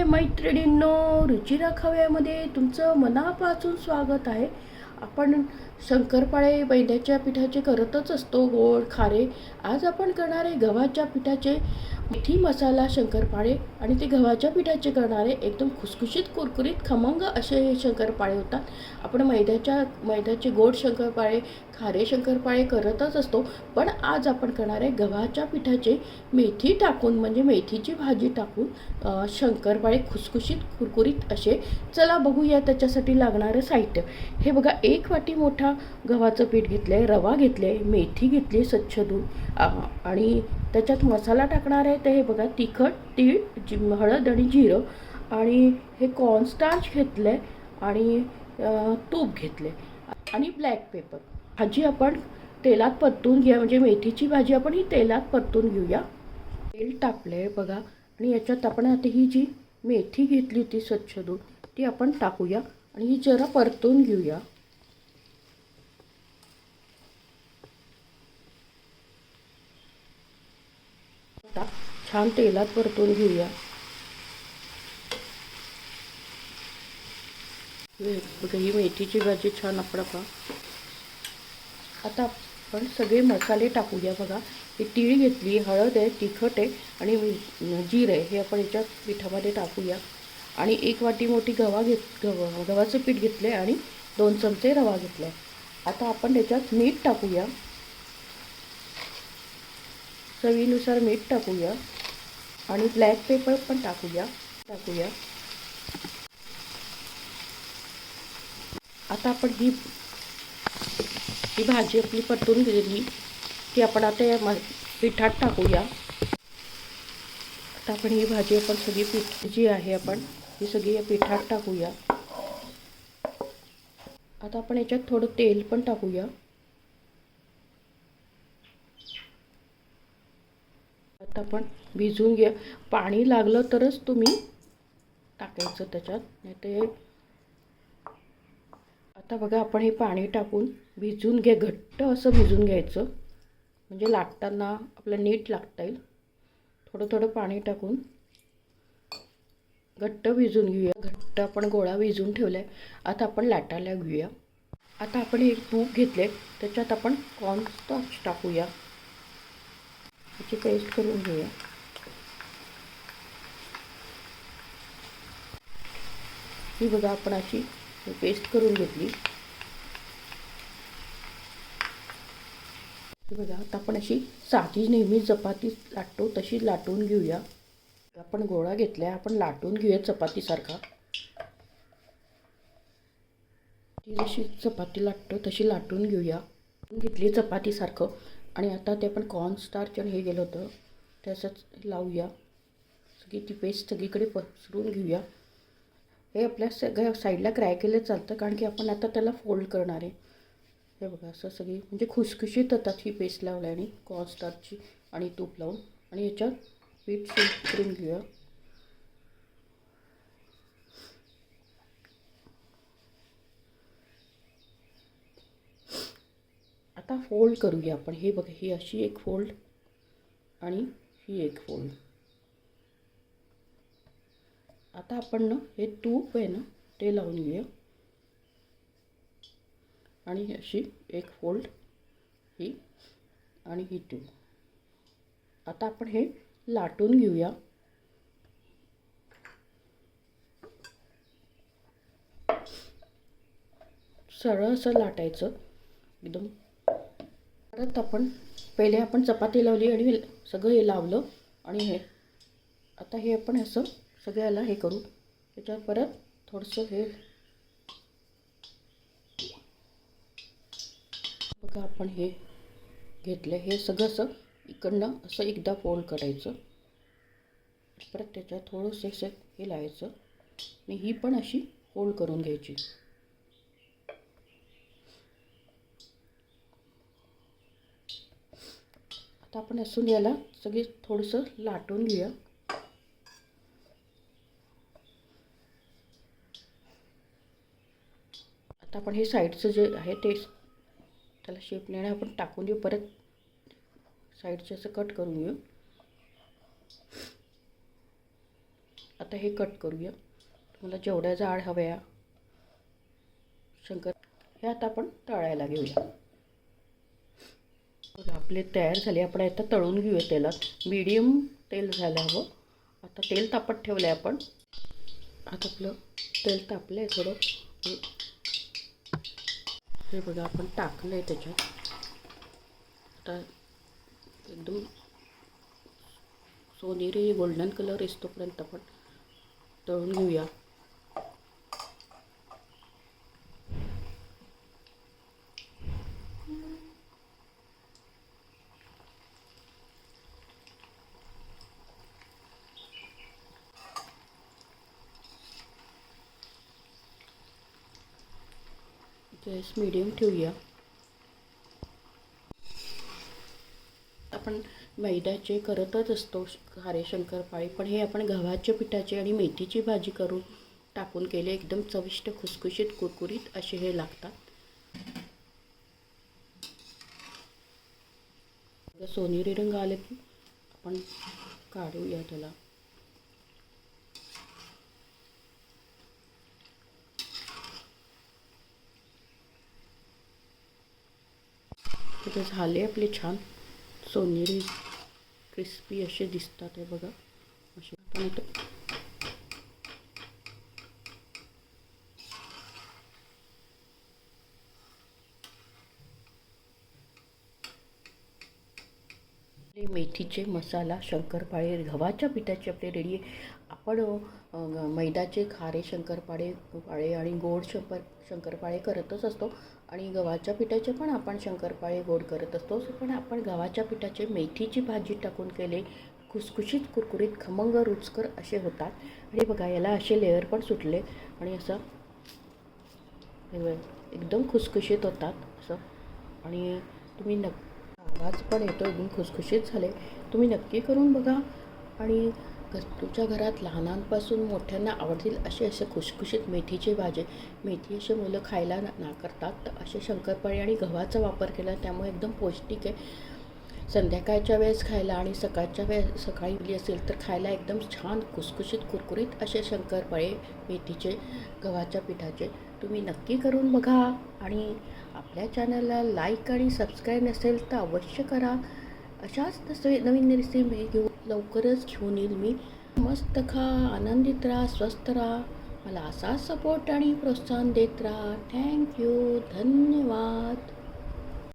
हाय मैत्रिणींनो. रुचिरा खव्यामध्ये तुमचं मनापासून स्वागत आहे. आपण शंकरपाळे मैद्याच्या पिठाचे करतच असतो गोड खारे. आज आपण करणार आहे गव्हाच्या पिठाचे मेथी मसाला शंकरपाळे आणि ते गव्हाच्या पिठाचे करणारे एकदम खुसखुशीत कुरकुरीत खमंग असे हे शंकरपाळे होतात. आपण मैद्याच्या मैद्याचे गोड शंकरपाळे खारे शंकरपाळे करतच असतो. पण आज आपण करणार आहे गव्हाच्या पिठाचे मेथी टाकून म्हणजे मेथीची भाजी टाकून शंकरपाळे खुसखुशीत कुरकुरीत असे चला बघूया त्याच्यासाठी लागणारं साहित्य. हे बघा एक वाटी मोठा गव्हाचं पीठ घेतलं आहे रवा घेतले आहे मेथी घेतली स्वच्छ धुवून आणि त्याच्यात मसाला टाकणार आहे. तर हे बघा तिखट तीळ जी हळद आणि जिरं. आणि हे कॉर्नस्टार्च घेतलं आहे आणि तूप तूप घेतले आणि ब्लॅक पेपर भाजी आपण तेलात परतून घ्या. म्हणजे मेथीची भाजी आपण ही तेलात परतून घेऊया. तेल टाकले बघा. आणि याच्यात आपण आता ही जी मेथी घेतली होती स्वच्छ धुवून ती आपण टाकूया. आणि ही जरा परतून घेऊया आता छान तेलात परतून घेऊया. बघा ही मेथीची भाजी छान आपण आता आपण सगळे मसाले टाकूया बघा. ही तीळ घेतली हळद आहे तिखट आहे आणि जीर आहे हे आपण याच्या पिठामध्ये टाकूया. आणि एक वाटी मोठी गवा घेत गव गव्हाचं पीठ घेतलं आहे आणि दोन चमचे रवा घेतला आहे आता आपण त्याच्यात मीठ टाकूया. चवीनुसार मीठ टाकूया. आणि ब्लॅक पेपर पण टाकूया. टाकूया. आता आपण ही ही भाजी आपली परतून दिलेली ती आपण आता या मा पिठात टाकूया. आता आपण ही भाजी आपण सगळी पीठ जी आहे आपण ही सगळी या पिठात टाकूया. आता आपण याच्यात थोडं तेल पण टाकूया. आता आपण भिजवून घ्या पाणी लागलं तरच तुम्ही टाकायचं त्याच्यात. नाही ते आता बघा आपण हे पाणी टाकून भिजून घ्या घट्ट असं भिजून घ्यायचं. म्हणजे लाटताना आपलं नीट लागता येईल. थोडं थोडं पाणी टाकून घट्ट भिजून घेऊया. घट्ट आपण गोळा भिजून ठेवला आहे आता आपण लाटायला घेऊया. आता आपण एक तूप घेतले त्याच्यात आपण कॉर्नस्टार्च टाकूया. त्याची पेस्ट करून घेऊया. ही बघा आपण अशी पेस्ट करून घेतली. बघा आता आपण अशी साधी नेहमी चपाती लाटतो तशी लाटून घेऊया. आपण गोळा घेतला आपण लाटून घेऊया चपातीसारखा. ती जशी चपाती लाटतो तशी लाटून घेऊया. घेतली चपातीसारखं. आणि आता ते आपण कॉर्नस्टार्च आणि हे गेलं होतं त्याचंच लावूया. सगळी ती पेस्ट सगळीकडे पसरून घेऊया. हे आपल्या सगळ्या साईडला क्राय केलं चालतं कारण की आपण आता त्याला फोल्ड करणार आहे. हे बघा असं सगळी म्हणजे खुसखुशीत होतात ही पेस्ट लावल्याने कॉर्नस्टारची आणि तूप लावून. आणि याच्यात पीठ शेक करून घेऊया. आता फोल्ड करूया आपण. हे बघा ही अशी एक फोल्ड आणि ही एक फोल्ड आता आपण ना हे तूप आहे ना ते लावून घेऊया. आणि अशी एक फोल्ड ही आणि ही टू आता आपण हे लाटून घेऊया. सरळ असं लाटायचं एकदम. परत आपण पहिले आपण चपाती लावली आणि सगळं हे लावलं आणि हे. आता हे आपण असं सगळ्याला हे करू. त्याच्यावर परत थोडंसं हे बघा आपण हे घेतलं. हे सगळं असं इकडनं असं एकदा फोल्ड करायचं. परत त्याच्यात थोडंसं असं हे लावायचं. आणि ही पण अशी फोल्ड करून घ्यायची. आता आपण असून याला सगळी थोडंसं लाटून घेऊया. आता आपण हे साईडचं जे आहे ते त्याला शेप नेणे आपण टाकून देऊ. परत साईडचे असं कट करून घेऊ. आता हे कट करूया. तुम्हाला जेवढ्या जाड हव्या शंकर हे आता आपण तळायला घेऊया. बघा आपले तयार झाले. आपण आता तळून घेऊया तेलात. मीडियम तेल झालं हवं. आता तेल तापत ठेवलं आहे आपण. आता आपलं तेल तापलं आहे थोडं. हे बघा आपण टाकलं आहे त्याच्यात आता एकदम सोनेरी गोल्डन कलर येतोपर्यंत आपण तळून घेऊया गॅस मिडियम ठेवूया. आपण मैद्याचे करतच असतो खारे शंकरपाळी पण हे आपण गव्हाच्या पिठाची आणि मेथीची भाजी करून टाकून केले एकदम चविष्ट खुसखुशीत कुरकुरीत असे हे लागतात. सोनेरी रंग आले की आपण काढूया त्याला. ते झाले आपले छान. सोनेरी क्रिस्पी असे दिसतात हे बघा. असे मेथीचे मसाला शंकरपाळे गव्हाच्या पिठाचे आपले रेडी आपण मैदाचे खारे शंकरपाळे पाळे आणि गोड शंकर शंकरपाळे करतच असतो. आणि गव्हाच्या पिठाचे पण आपण शंकरपाळे गोड करत असतो. पण आपण गव्हाच्या पिठाचे मेथीची भाजी टाकून केले खुसखुशीत कुरकुरीत खमंग रुचकर असे होतात. आणि बघा याला असे लेअर पण सुटले. आणि असं एकदम खुसखुशीत होतात. असं. आणि तुम्ही नक्की आवाज पण येतो एकदम खुसखुशीत झाले. तुम्ही नक्की करून बघा. आणि घर तुमच्या घरात लहानांपासून मोठ्यांना आवडतील असे असे खुशखुशीत मेथीचे भाजे. मेथी असे मुलं खायला ना नाकारतात तर असे शंकरपाळी आणि गव्हाचा वापर केला त्यामुळे एकदम पौष्टिक आहे. संध्याकाळच्या वेळेस खायला आणि सकाळच्या वेळेस सकाळी मुली असेल तर खायला एकदम छान खुसखुशीत कुरकुरीत असे शंकरपाळे मेथीचे गव्हाच्या पिठाचे. तुम्ही नक्की करून बघा आणि आपल्या चॅनलला लाईक आणि सबस्क्राईब नसेल तर अवश्य करा. अशाच तसे नवीन रेसिपी घेऊ लवकरच घेऊन येईल मी. मस्त खा आनंदित राहा स्वस्त राहा. मला असा सपोर्ट आणि प्रोत्साहन देत राहा. थँक्यू धन्यवाद.